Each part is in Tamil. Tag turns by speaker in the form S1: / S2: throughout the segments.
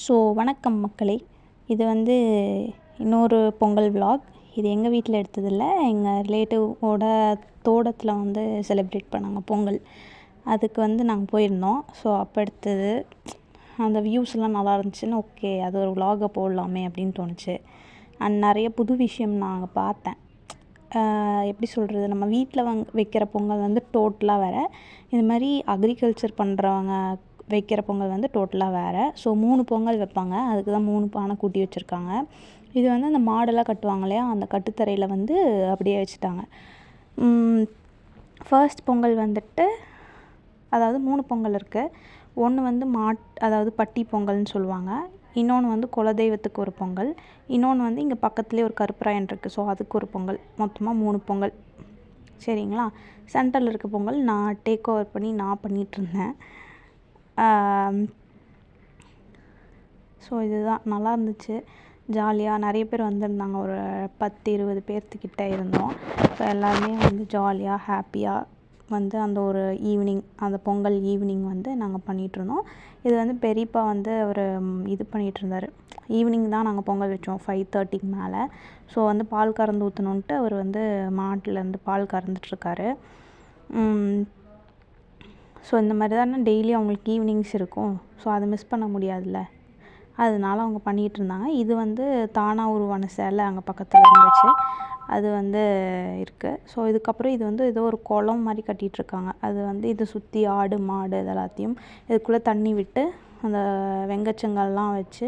S1: ஸோ வணக்கம் மக்களே. இது வந்து இன்னொரு பொங்கல் விலாக் இது எங்கள் வீட்டில் எடுத்ததில்லை எங்கள் ரிலேட்டிவோட தோட்டத்தில் வந்து செலிப்ரேட் பண்ணாங்க பொங்கல். அதுக்கு வந்து நாங்கள் போயிருந்தோம். ஸோ அப்போ எடுத்தது அந்த வியூஸ்லாம் நல்லா இருந்துச்சுன்னு ஓகே அது ஒரு விலாகை போடலாமே அப்படின்னு தோணுச்சு. அண்ட் நிறைய புது விஷயம் நாங்கள் பார்த்தேன். எப்படி சொல்கிறது நம்ம வீட்டில் வங் வைக்கிற பொங்கல் வந்து டோட்டலாக வேறு. இது மாதிரி அக்ரிகல்ச்சர் பண்ணுறவங்க வைக்கிற பொங்கல் வந்து டோட்டலாக வேறு. ஸோ மூணு பொங்கல் வைப்பாங்க. அதுக்கு தான் மூணு பானை கூட்டி வச்சுருக்காங்க. இது வந்து அந்த மாடெல்லாம் கட்டுவாங்க இல்லையா? அந்த கட்டுத்தரையில் வந்து அப்படியே வச்சுட்டாங்க. ஃபர்ஸ்ட் பொங்கல் வந்துட்டு அதாவது மூணு பொங்கல் இருக்குது ஒன்று வந்து மாட் அதாவது பட்டி பொங்கல்னு சொல்லுவாங்க. இன்னொன்று வந்து குலதெய்வத்துக்கு ஒரு பொங்கல். இன்னொன்று வந்து இங்கே பக்கத்துலேயே ஒரு கருப்பராயன் இருக்குது ஸோ அதுக்கு ஒரு பொங்கல். மொத்தமாக மூணு பொங்கல். சரிங்களா? சென்டரில் இருக்க பொங்கல் நான் டேக் ஓவர் பண்ணி நான் பண்ணிகிட்ருந்தேன் ஸோ இதுதான். நல்லா இருந்துச்சு. ஜாலியாக நிறைய பேர் வந்திருந்தாங்க. ஒரு பத்து இருபது பேர்த்துக்கிட்ட இருந்தோம். ஸோ எல்லாருமே வந்து ஜாலியாக ஹாப்பியாக வந்து அந்த ஒரு ஈவினிங் அந்த பொங்கல் ஈவினிங் வந்து நாங்கள் பண்ணிகிட்ருந்தோம் இது வந்து பெரியப்பா வந்து அவர் இது பண்ணிகிட்ருந்தார் ஈவினிங் தான் நாங்கள் பொங்கல் வச்சோம் ஃபைவ் தேர்ட்டிக்கு மேலே. ஸோ வந்து பால் கறந்து ஊற்றணுன்ட்டு அவர் வந்து மாட்டிலேருந்து பால் கறந்துட்டுருக்காரு. ஸோ இந்த மாதிரி தானே டெய்லி அவங்களுக்கு ஈவினிங்ஸ் இருக்கும். ஸோ அதை மிஸ் பண்ண முடியாதுல்ல. அதனால அவங்க பண்ணிகிட்டு இருந்தாங்க. இது வந்து தானாக உருவான சிலை அங்கே பக்கத்தில் இருந்துச்சு. அது வந்து இருக்குது ஸோ இதுக்கப்புறம் இது வந்து ஏதோ ஒரு குளம் மாதிரி கட்டிகிட்ருக்காங்க அது வந்து இதை சுற்றி ஆடு மாடு இது எல்லாத்தையும் இதுக்குள்ளே தண்ணி விட்டு அந்த வெங்கச்சங்கல்லாம் வச்சு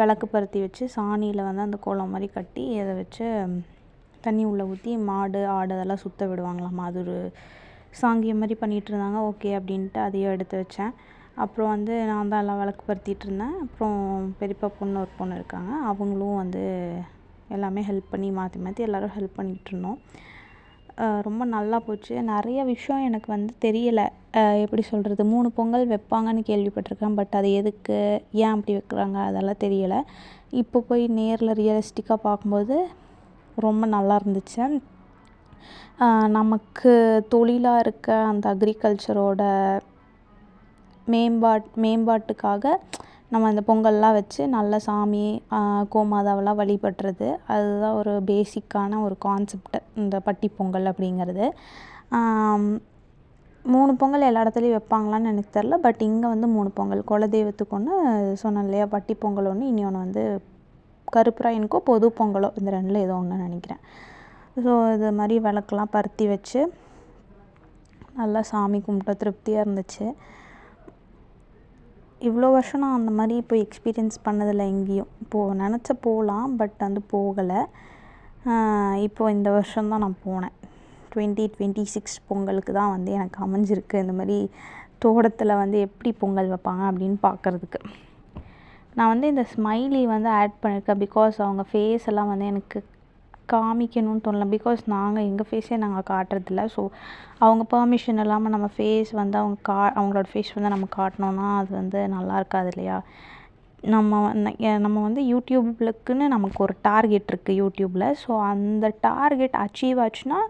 S1: விளக்கு பருத்தி வச்சு சாணியில் வந்து அந்த குளம் மாதிரி கட்டி அதை வச்சு தண்ணி உள்ளே ஊற்றி மாடு ஆடு அதெல்லாம் சுற்ற விடுவாங்களாம் அது ஒரு சாங்கியம் மாதிரி பண்ணிகிட்டு இருந்தாங்க ஓகே அப்படின்ட்டு அதையும் எடுத்து வச்சேன். அப்புறம் வந்து நான் தான் எல்லாம் விளக்கு பருத்திட்டு இருந்தேன். அப்புறம் பெரியப்பா பொண்ணு ஒரு பொண்ணு இருக்காங்க. அவங்களும் வந்து எல்லாமே ஹெல்ப் பண்ணி மாற்றி மாற்றி எல்லோரும் ஹெல்ப் பண்ணிகிட்டு இருந்தோம். ரொம்ப நல்லா போச்சு. நிறைய விஷயம் எனக்கு வந்து தெரியலை. எப்படி சொல்கிறது மூணு பொங்கல் வைப்பாங்கன்னு கேள்விப்பட்டிருக்கேன். பட் அது எதுக்கு? ஏன் அப்படி வைக்கிறாங்க? அதெல்லாம் தெரியலை. இப்போ போய் நேரில் ரியலிஸ்டிக்காக பார்க்கும்போது ரொம்ப நல்லா இருந்துச்சு. நமக்கு தொழிலாக இருக்க அந்த அக்ரிகல்ச்சரோட மேம்பாட் மேம்பாட்டுக்காக நம்ம அந்த பொங்கல்லாம் வச்சு நல்ல சாமி கோமாதாவெல்லாம் வழிபடுறது. அதுதான் ஒரு பேசிக்கான ஒரு கான்செப்ட் இந்த பட்டி பொங்கல் அப்படிங்கிறது. மூணு பொங்கல் எல்லா இடத்துலையும் வைப்பாங்களான்னு எனக்கு தெரில பட் இங்கே வந்து மூணு பொங்கல். குலதெய்வத்துக்கு ஒன்று சொன்னேன் இல்லையா பட்டி பொங்கல் ஒன்று இனி ஒன்று வந்து கருப்பராயனுக்கோ பொது பொங்கலோ இந்த ரெண்டில் ஏதோ ஒன்று நினைக்கிறேன். ஸோ இது மாதிரி விளக்கெலாம் பருத்தி வச்சு நல்லா சாமி கும்பிட்ட திருப்தியாக இருந்துச்சு. இவ்வளோ வருஷம் நான் அந்த மாதிரி போய் எக்ஸ்பீரியன்ஸ் பண்ணதில்லை எங்கேயும். இப்போது நினச்சா போகலாம் பட் வந்து போகலை. இப்போது இந்த வருஷம்தான் நான் போனேன். டுவெண்ட்டி டுவெண்ட்டி சிக்ஸ் பொங்கலுக்கு தான் வந்து எனக்கு அமைஞ்சிருக்கு. இந்த மாதிரி தோட்டத்தில் வந்து எப்படி பொங்கல் வைப்பாங்க அப்படின்னு பார்க்குறதுக்கு. நான் வந்து இந்த ஸ்மைலி வந்து ஆட் பண்ணியிருக்கேன் பிகாஸ் அவங்க ஃபேஸ் எல்லாம் வந்து எனக்கு காமிக்கணும்னு தோணல. பிகாஸ் நாங்கள் எங்கள் ஃபேஸே நாங்கள் காட்டுறதில்ல. ஸோ அவங்க பெர்மிஷன் இல்லாமல் நம்ம ஃபேஸ் வந்து அவங்க கா அவங்களோட ஃபேஸ் வந்து நம்ம காட்டினோன்னா அது வந்து நல்லா இருக்காது இல்லையா? நம்ம நம்ம வந்து யூடியூப்லுக்குன்னு நமக்கு ஒரு டார்கெட் இருக்குது யூடியூப்பில் ஸோ அந்த டார்கெட் அச்சீவ் ஆச்சுன்னா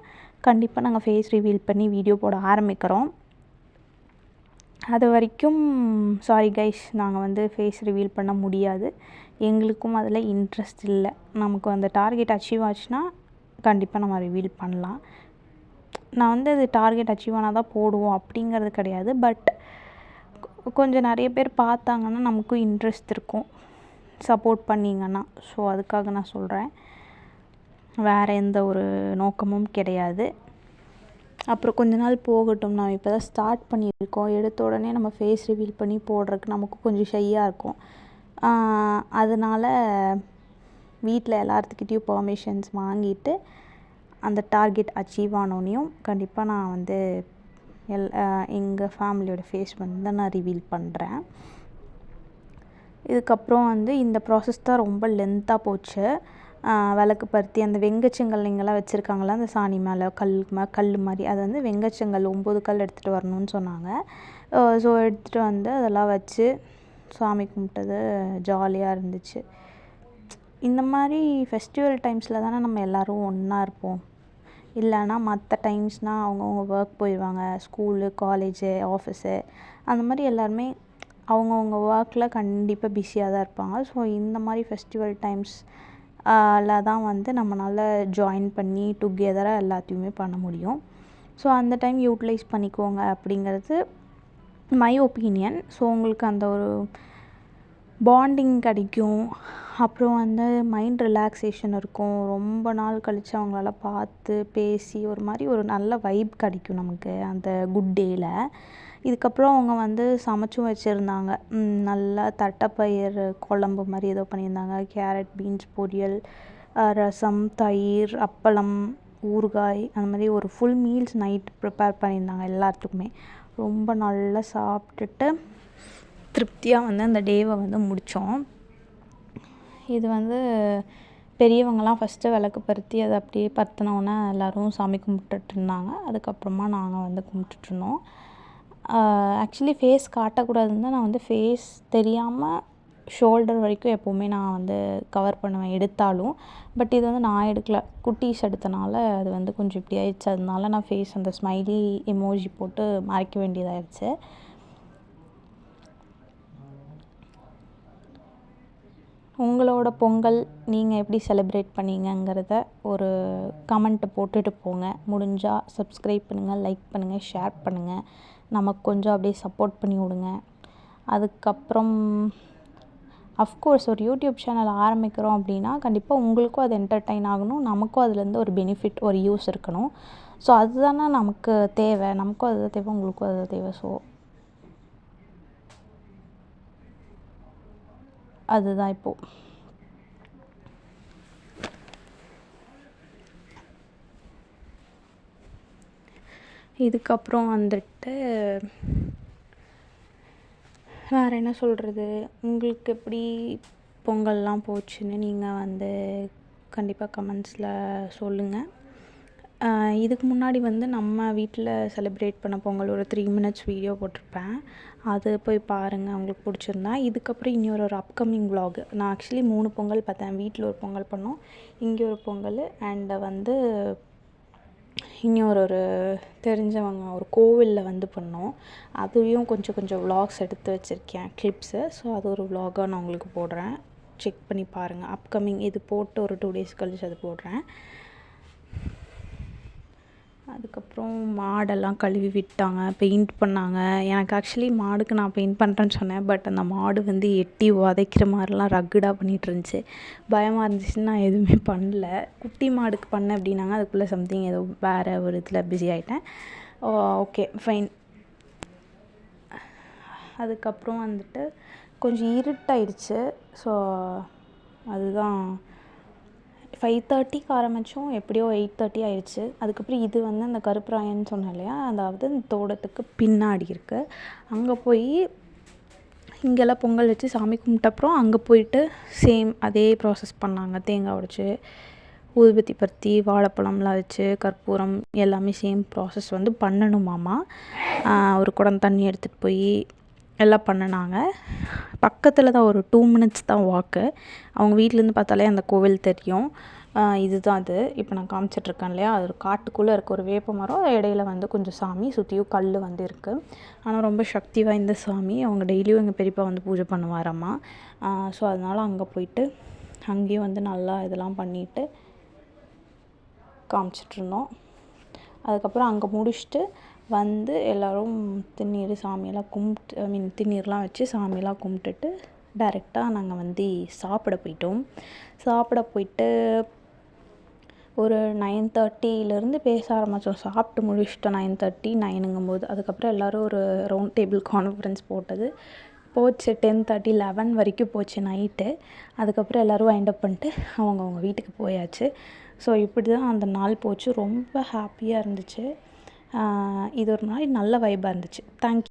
S1: கண்டிப்பாக நாங்கள் ஃபேஸ் ரிவீல் பண்ணி வீடியோ போட ஆரம்பிக்கிறோம். அது வரைக்கும் சாரி கைஸ் நாங்கள் வந்து ஃபேஸ் ரிவீல் பண்ண முடியாது. எங்களுக்கும் அதில் இன்ட்ரெஸ்ட் இல்லை. நமக்கு அந்த டார்கெட் அச்சீவ் ஆச்சுன்னா கண்டிப்பாக நம்ம ரிவீல் பண்ணலாம். நான் வந்து அது டார்கெட் அச்சீவ் ஆனால் தான் போடுவோம் அப்படிங்கிறது கிடையாது. பட் கொஞ்சம் நிறைய பேர் பார்த்தாங்கன்னா நமக்கும் இன்ட்ரெஸ்ட் இருக்கும். சப்போர்ட் பண்ணிங்கன்னா. ஸோ அதுக்காக நான் சொல்கிறேன் வேறு எந்த ஒரு நோக்கமும் கிடையாது. அப்புறம் கொஞ்ச நாள் போகட்டும். நான் இப்போ தான் ஸ்டார்ட் பண்ணியிருக்கோம். எடுத்த உடனே நம்ம ஃபேஸ் ரிவீல் பண்ணி போடுறதுக்கு நமக்கு கொஞ்சம் ஷையாக இருக்கும். அதனால வீட்டில் எல்லாத்துக்கிட்டேயும் பர்மிஷன்ஸ் வாங்கிட்டு அந்த டார்கெட் அச்சீவ் ஆனோடனையும் கண்டிப்பாக நான் வந்து எல் எங்கள் ஃபேமிலியோட ஃபேஸ் வந்து நான் ரிவீல் பண்ணுறேன் இதுக்கப்புறம் வந்து இந்த ப்ராசஸ் தான் ரொம்ப லென்த்தாக போச்சு. விளக்கு பருத்தி அந்த வெங்கச்செங்கல்லைங்கெல்லாம் வச்சுருக்காங்களா அந்த சாணி மேலே கல் கல் மாதிரி அது வந்து வெங்கச்செங்கல் ஒம்பது கல் எடுத்துகிட்டு வரணும்னு சொன்னாங்க. ஸோ எடுத்துகிட்டு வந்து அதெல்லாம் வச்சு சாமி கும்பிட்டது ஜாலியாக இருந்துச்சு. இந்த மாதிரி ஃபெஸ்டிவல் டைம்ஸில் தானே நம்ம எல்லோரும் ஒன்றா இருப்போம். இல்லைன்னா மற்ற டைம்ஸ்னால் அவங்கவுங்க ஒர்க் போயிடுவாங்க ஸ்கூலு காலேஜு ஆஃபீஸு அந்த மாதிரி எல்லாருமே அவங்கவுங்க ஒர்க்கில் கண்டிப்பாக பிஸியாக தான் இருப்பாங்க. ஸோ இந்த மாதிரி ஃபெஸ்டிவல் டைம்ஸ் தான் வந்து நம்மளால ஜாயின் பண்ணி டுகெதராக எல்லாத்தையுமே பண்ண முடியும். ஸோ அந்த டைம் யூட்டிலைஸ் பண்ணிக்கோங்க அப்படிங்கிறது மை ஒப்பீனியன் ஸோ உங்களுக்கு அந்த ஒரு பாண்டிங் கிடைக்கும். அப்புறம் வந்து மைண்ட் ரிலாக்ஸேஷன் இருக்கும். ரொம்ப நாள் கழித்து அவங்களால பார்த்து பேசி ஒரு மாதிரி ஒரு நல்ல வைப் கிடைக்கும் நமக்கு அந்த குட் டேயில் இதுக்கப்புறம் அவங்க வந்து சமைச்சும் வச்சுருந்தாங்க. நல்லா தட்டைப்பயிர் குழம்பு மாதிரி ஏதோ பண்ணியிருந்தாங்க. கேரட் பீன்ஸ் பொரியல் ரசம் தயிர் அப்பளம் ஊறுகாய் அந்த மாதிரி ஒரு ஃபுல் மீல்ஸ் நைட் ப்ரிப்பேர் பண்ணியிருந்தாங்க எல்லாத்துக்குமே. ரொம்ப நல்லா சாப்பிட்டுட்டு திருப்தியாக வந்து அந்த டேவை வந்து முடித்தோம் இது வந்து பெரியவங்கலாம் ஃபஸ்ட்டு விளக்கு பருத்தி அதை அப்படியே பற்றினோன்னே எல்லோரும் சாமி கும்பிட்டுட்ருந்தாங்க அதுக்கப்புறமா நாங்கள் வந்து கும்பிட்டுட்ருந்தோம் ஆக்சுவலி ஃபேஸ் காட்டக்கூடாதுன்னு தான் நான் வந்து ஃபேஸ் தெரியாமல் ஷோல்டர் வரைக்கும் எப்போவுமே நான் வந்து கவர் பண்ணுவேன் எடுத்தாலும். பட் இது வந்து நான் எடுக்கல. குட்டீஸ் எடுத்தனால அது வந்து கொஞ்சம் இப்படி ஆயிடுச்சு. அதனால நான் ஃபேஸ் அந்த ஸ்மைலி எமோஜி போட்டு மறைக்க வேண்டியதாகிடுச்சு உங்களோட பொங்கல் நீங்கள் எப்படி செலிப்ரேட் பண்ணீங்கங்கிறத ஒரு கமெண்ட்டை போட்டுட்டு போங்க. முடிஞ்சால் சப்ஸ்கிரைப் பண்ணுங்கள் லைக் பண்ணுங்கள் ஷேர் பண்ணுங்கள் நமக்கு கொஞ்சம் அப்படியே சப்போர்ட் பண்ணி விடுங்க. அதுக்கப்புறம் அஃப்கோர்ஸ் ஒரு யூடியூப் சேனல் ஆரம்பிக்கிறோம் அப்படின்னா கண்டிப்பாக உங்களுக்கும் அது என்டர்டெயின் ஆகணும். நமக்கும் அதுலேருந்து ஒரு பெனிஃபிட் ஒரு யூஸ் இருக்கணும். ஸோ அதுதானே நமக்கு தேவை. நமக்கும் அதுதான் தேவை உங்களுக்கும் அதுதான் தேவை. ஸோ அதுதான் இப்போது இதுக்கப்புறம் வந்துட்டு வேறு என்ன சொல்கிறது உங்களுக்கு எப்படி பொங்கல்லாம் போச்சுன்னு நீங்கள் வந்து கண்டிப்பாக கமெண்ட்ஸில் சொல்லுங்கள் இதுக்கு முன்னாடி வந்து நம்ம வீட்டில் செலிப்ரேட் பண்ண பொங்கல் ஒரு த்ரீ மினிட்ஸ் வீடியோ போட்டிருப்பேன். அது போய் பாருங்கள் உங்களுக்கு பிடிச்சிருந்தா. இதுக்கப்புறம் இன்னொரு ஒரு அப்கமிங் விலாக் நான் ஆக்சுவலி மூணு பொங்கல் பார்த்தேன். வீட்டில் ஒரு பொங்கல் பண்ணோம் இங்கே ஒரு பொங்கல் அண்டு வந்து இன்னொரு ஒரு தெரிஞ்சவங்க ஒரு கோவிலில் வந்து பண்ணோம். அதையும் கொஞ்சம் கொஞ்சம் விலாக்ஸ் எடுத்து வச்சுருக்கேன் கிளிப்ஸு ஸோ அது ஒரு விலாகாக நான் உங்களுக்கு போடுறேன். செக் பண்ணி பாருங்கள் அப்கமிங் இது போட்டு ஒரு டூ டேஸ் கழிச்சு அது போடுறேன். அதுக்கப்புறம் மாடெல்லாம் கழுவி விட்டாங்க பெயிண்ட் பண்ணாங்க. எனக்கு ஆக்சுவலி மாடுக்கு நான் பெயிண்ட் பண்ணுறேன்னு சொன்னேன் பட் அந்த மாடு வந்து எட்டி உதைக்கிற மாதிரிலாம் ரக்குடாக பண்ணிகிட்டு இருந்துச்சு பயமாக இருந்துச்சுன்னு நான் எதுவுமே பண்ணல. குட்டி மாடுக்கு பண்ணேன் அப்படின்னாங்க அதுக்குள்ளே சம்திங் ஏதோ வேறு ஒரு இதில் பிஸி ஆகிட்டேன் ஓகே ஃபைன் அதுக்கப்புறம் வந்துட்டு கொஞ்சம் இருட்டாயிடுச்சு. ஸோ அதுதான் ஃபைவ் தேர்ட்டிக்கு ஆரம்பித்தோம் எப்படியோ எயிட் தேர்ட்டி ஆயிடுச்சு அதுக்கப்புறம் இது வந்து அந்த கருப்பராயன்னு சொன்னேன் இல்லையா? அதாவது அந்த தோட்டத்துக்கு பின்னாடி இருக்குது அங்கே போய் இங்கெல்லாம் பொங்கல் வச்சு சாமி கும்பிட்டப்புறம் அங்கே போயிட்டு சேம் அதே ப்ராசஸ் பண்ணாங்க. தேங்காய் உடைச்சி ஊதுபத்தி பருத்தி வாழைப்பழம்லாம் வச்சு கற்பூரம் எல்லாமே சேம் ப்ராசஸ் வந்து பண்ணணுமாமா ஒரு குடம் தண்ணி எடுத்துகிட்டு போய் எல்லாம் பண்ணினாங்க. பக்கத்தில் தான் ஒரு டூ மினிட்ஸ் தான் வாக்கு அவங்க வீட்டிலேருந்து பார்த்தாலே அந்த கோவில் தெரியும். இதுதான் அது. இப்போ நான் காமிச்சிட்ருக்கேன் இல்லையா? அது ஒரு காட்டுக்குள்ளே இருக்க ஒரு வேப்ப மரம். இடையில வந்து கொஞ்சம் சாமி சுற்றியும் கல் வந்து இருக்குது ஆனால் ரொம்ப சக்தி வாய்ந்த சாமி. அவங்க டெய்லியும் எங்கள் பெரியப்பா வந்து பூஜை பண்ணுவாரம்மா ஸோ அதனால் அங்கே போயிட்டு அங்கேயும் வந்து நல்லா இதெல்லாம் பண்ணிட்டு காமிச்சிட்ருந்தோம் அதுக்கப்புறம் அங்கே முடிச்சுட்டு வந்து எல்லோரும் திருநீறு சாமியெல்லாம் கும்பிட்டு ஐ மீன் திருநீர்லாம் வச்சு சாமியெல்லாம் கும்பிட்டுட்டு டேரெக்டாக நாங்கள் வந்து சாப்பிட போயிட்டோம். சாப்பிட போயிட்டு ஒரு நைன் தேர்ட்டியிலேருந்து பேச ஆரம்பித்தோம் சாப்பிட்டு முடிச்சுட்டோம் நைன் தேர்ட்டி நைனுங்கும்போது அதுக்கப்புறம் எல்லோரும் ஒரு ரவுண்ட் டேபிள் கான்ஃபரன்ஸ் போட்டது. போச்சு டென் தேர்ட்டி லெவன் வரைக்கும் போச்சு நைட்டு அதுக்கப்புறம் எல்லோரும் வைண்ட் அப் பண்ணிட்டு அவங்கவுங்க வீட்டுக்கு போயாச்சு. ஸோ இப்படி தான் அந்த நாள் போச்சு. ரொம்ப ஹாப்பியாக இருந்துச்சு. இது ஒரு மாதிரி நல்ல வைபாக இருந்துச்சு. தேங்க்யூ